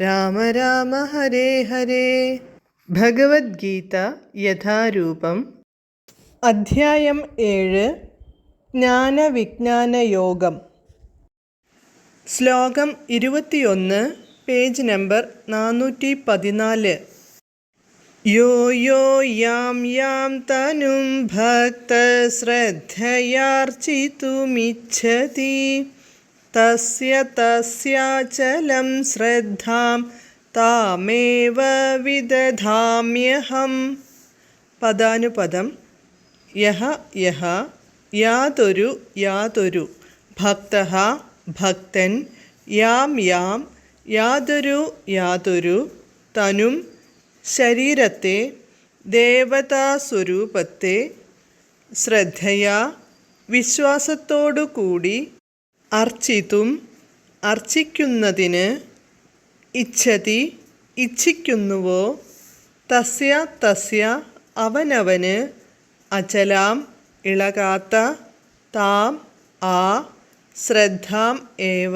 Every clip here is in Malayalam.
രാമ രാമ ഹരേ ഹരേ. ഭഗവത്ഗീത യഥാരൂപം. അധ്യായം ഏഴ്. ജ്ഞാനവിജ്ഞാന യോഗം. ശ്ലോകം ഇരുപത്തിയൊന്ന് പേജ് നമ്പർ നാനൂറ്റി പതിനാല് യോ യോ യാം യാം തനും ഭക്തശ്രദ്ധയാർച്ചിതുമിച്ഛതി. തസ്യ തസ്യാചലം ശ്രദ്ധാം താമേവ വിദധാമ്യഹം പദാനുപദം യഹ യഹ യാതൊരു യാതൊരു ഭക്ത ഭക്തൻ യാം യാം യാതൊരു യാതൊരു തനും ശരീരത്തെ ദേവതാസ്വരൂപത്തെ ശ്രദ്ധയാ വിശ്വാസത്തോടുകൂടി അർച്ചിതും അർച്ചിക്കുന്നതിന് ഇച്ഛതി ഇച്ഛിക്കുന്നുവോ? തസ്യ തസ്യ അവനവന് അചലാം ഇളകാത്ത താം ആ ശ്രദ്ധാം ഏവ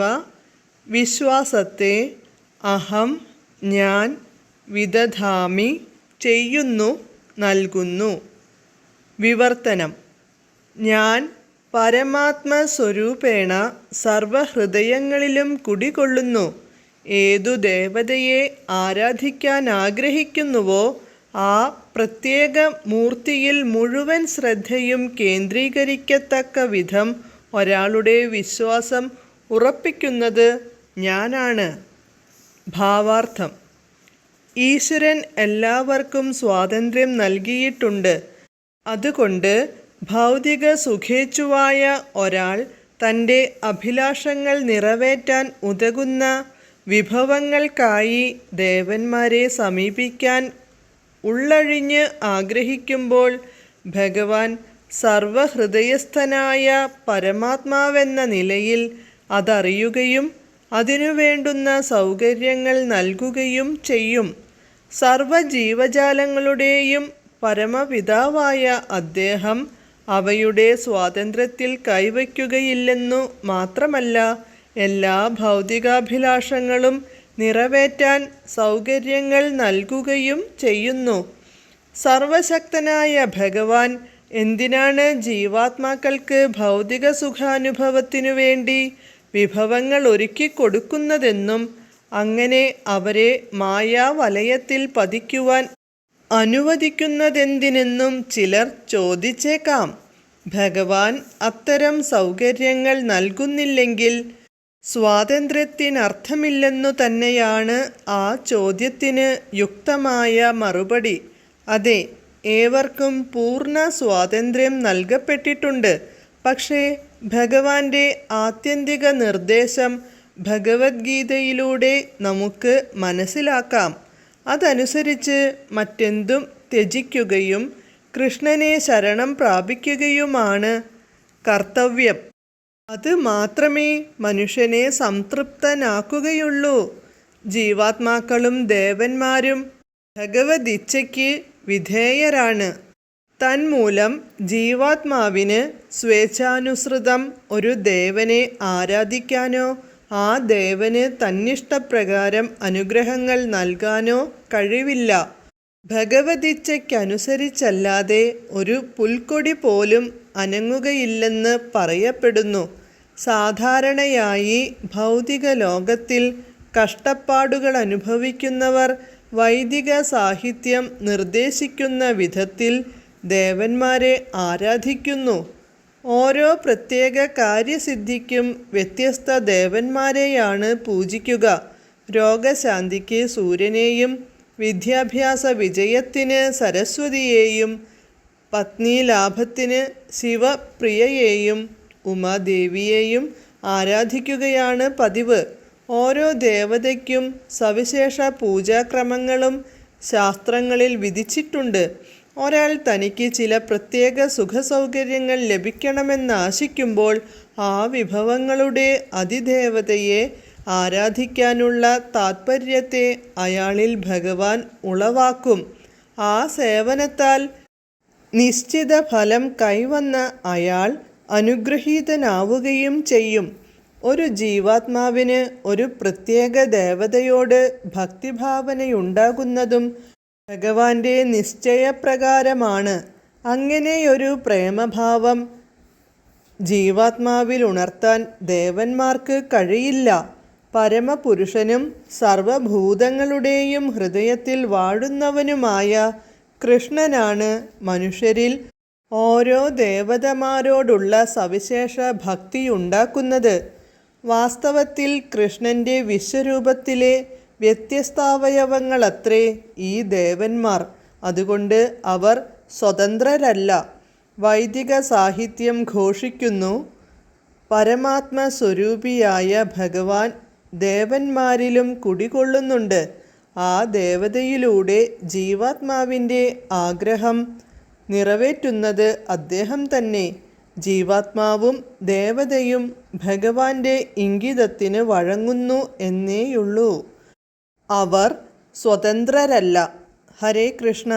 വിശ്വാസത്തെ അഹം ഞാൻ വിദധാമി ചെയ്യുന്നു നൽകുന്നു. വിവർത്തനം. ഞാൻ പരമാത്മസ്വരൂപേണ സർവഹൃദയങ്ങളിലും കുടികൊള്ളുന്നു. ഏതു ദേവതയെ ആരാധിക്കാൻ ആഗ്രഹിക്കുന്നുവോ ആ പ്രത്യേക മൂർത്തിയിൽ മുഴുവൻ ശ്രദ്ധയും കേന്ദ്രീകരിക്കത്തക്ക വിധം ഒരാളുടെ വിശ്വാസം ഉറപ്പിക്കുന്നത് ഞാനാണ്. ഭാവാർത്ഥം. ഈശ്വരൻ എല്ലാവർക്കും സ്വാതന്ത്ര്യം നൽകിയിട്ടുണ്ട്. അതുകൊണ്ട് ഭൗതിക സുഖേച്ഛുവായ ഒരാൾ തന്റെ അഭിലാഷങ്ങൾ നിറവേറ്റാൻ ഉതകുന്ന വിഭവങ്ങൾക്കായി ദേവന്മാരെ സമീപിക്കാൻ ഉള്ളഴിഞ്ഞ് ആഗ്രഹിക്കുമ്പോൾ ഭഗവാൻ സർവഹൃദയസ്ഥനായ പരമാത്മാവെന്ന നിലയിൽ അതറിയുകയും അതിനു വേണ്ടുന്ന സൗകര്യങ്ങൾ നൽകുകയും ചെയ്യും. സർവജീവജാലങ്ങളുടെയും പരമപിതാവായ അദ്ദേഹം അവയുടെ സ്വാതന്ത്ര്യത്തിൽ കൈവയ്ക്കുകയില്ലെന്നു മാത്രമല്ല എല്ലാ ഭൗതികാഭിലാഷങ്ങളും നിറവേറ്റാൻ സൗകര്യങ്ങൾ നൽകുകയും ചെയ്യുന്നു. സർവശക്തനായ ഭഗവാൻ എന്തിനാണ് ജീവാത്മാക്കൾക്ക് ഭൗതിക സുഖാനുഭവത്തിനു വേണ്ടി വിഭവങ്ങൾ ഒരുക്കി കൊടുക്കുന്നതെന്നും അങ്ങനെ അവരെ മായാവലയത്തിൽ പതിക്കുവാൻ അനുവദിക്കുന്നതെന്തിനെന്നും ചിലർ ചോദിച്ചേക്കാം. ഭഗവാൻ അത്തരം സൗകര്യങ്ങൾ നൽകുന്നില്ലെങ്കിൽ സ്വാതന്ത്ര്യത്തിനർത്ഥമില്ലെന്നു തന്നെയാണ് ആ ചോദ്യത്തിന് യുക്തമായ മറുപടി. അതെ ഏവർക്കും പൂർണ സ്വാതന്ത്ര്യം നൽകപ്പെട്ടിട്ടുണ്ട്. പക്ഷേ ഭഗവാന്റെ ആത്യന്തിക നിർദ്ദേശം ഭഗവത്ഗീതയിലൂടെ നമുക്ക് മനസ്സിലാക്കാം. അതനുസരിച്ച് മറ്റെന്തും ത്യജിക്കുകയും കൃഷ്ണനെ ശരണം പ്രാപിക്കുകയുമാണ് കർത്തവ്യം. അത് മാത്രമേ മനുഷ്യനെ സംതൃപ്തനാക്കുകയുള്ളൂ. ജീവാത്മാക്കളും ദേവന്മാരും ഭഗവതിച്ഛയ്ക്ക് വിധേയരാണ്. തന്മൂലം ജീവാത്മാവിന് സ്വേച്ഛാനുസൃതം ഒരു ദേവനെ ആരാധിക്കാനോ ആ ദേവന് തന്നിഷ്ടപ്രകാരം അനുഗ്രഹങ്ങൾ നൽകാനോ കഴിവില്ല. ഭഗവതിച്ഛയ്ക്കനുസരിച്ചല്ലാതെ ഒരു പുൽക്കൊടി പോലും അനങ്ങുകയില്ലെന്ന് പറയപ്പെടുന്നു. സാധാരണയായി ഭൗതിക ലോകത്തിൽ കഷ്ടപ്പാടുകൾ അനുഭവിക്കുന്നവർ വൈദിക സാഹിത്യം നിർദ്ദേശിക്കുന്ന വിധത്തിൽ ദേവന്മാരെ ആരാധിക്കുന്നു. ഓരോ പ്രത്യേക കാര്യസിദ്ധിക്കും വ്യത്യസ്ത ദേവന്മാരെയാണ് പൂജിക്കുക. രോഗശാന്തിക്ക് സൂര്യനെയും വിദ്യാഭ്യാസ വിജയത്തിന് സരസ്വതിയെയും പത്നി ലാഭത്തിന് ശിവപ്രിയയെയും ഉമാദേവിയെയും ആരാധിക്കുകയാണ് പതിവ്. ഓരോ ദേവതയ്ക്കും സവിശേഷ പൂജാക്രമങ്ങളും ശാസ്ത്രങ്ങളിൽ വിധിച്ചിട്ടുണ്ട്. ഒരാൾ തനിക്ക് ചില പ്രത്യേക സുഖസൗകര്യങ്ങൾ ലഭിക്കണമെന്നാശിക്കുമ്പോൾ ആ വിഭവങ്ങളുടെ അതിദേവതയെ ആരാധിക്കാനുള്ള താത്പര്യത്തെ അയാളിൽ ഭഗവാൻ ഉളവാക്കും. ആ സേവനത്താൽ നിശ്ചിത ഫലം കൈവന്ന അയാൾ അനുഗ്രഹീതനാവുകയും ചെയ്യും. ഒരു ജീവാത്മാവിന് ഒരു പ്രത്യേക ദേവതയോട് ഭക്തിഭാവനയുണ്ടാകുന്നതും ഭഗവാന്റെ നിശ്ചയപ്രകാരമാണ് അങ്ങനെയൊരു പ്രേമഭാവം ജീവാത്മാവിൽ ഉണർത്താൻ ദേവന്മാർക്ക് കഴിയില്ല. പരമപുരുഷനും സർവഭൂതങ്ങളുടെയും ഹൃദയത്തിൽ വാഴുന്നവനുമായ കൃഷ്ണനാണ് മനുഷ്യരിൽ ഓരോ ദേവതമാരോടുള്ള സവിശേഷ ഭക്തിയുണ്ടാക്കുന്നത്. വാസ്തവത്തിൽ കൃഷ്ണന്റെ വിശ്വരൂപത്തിലെ വ്യത്യസ്താവയവങ്ങളത്രേ ഈ ദേവന്മാർ. അതുകൊണ്ട് അവർ സ്വതന്ത്രരല്ല. വൈദിക സാഹിത്യം ഘോഷിക്കുന്നു. പരമാത്മസ്വരൂപിയായ ഭഗവാൻ ദേവന്മാരിലും കുടികൊള്ളുന്നുണ്ട്. ആ ദേവതയിലൂടെ ജീവാത്മാവിന്റെ ആഗ്രഹം നിറവേറ്റുന്നത് അദ്ദേഹം തന്നെ. ജീവാത്മാവും ദേവതയും ഭഗവാന്റെ ഇംഗിതത്തിന് വഴങ്ങുന്നു എന്നേയുള്ളൂ. അവർ സ്വതന്ത്രരല്ല. ഹരേ കൃഷ്ണ.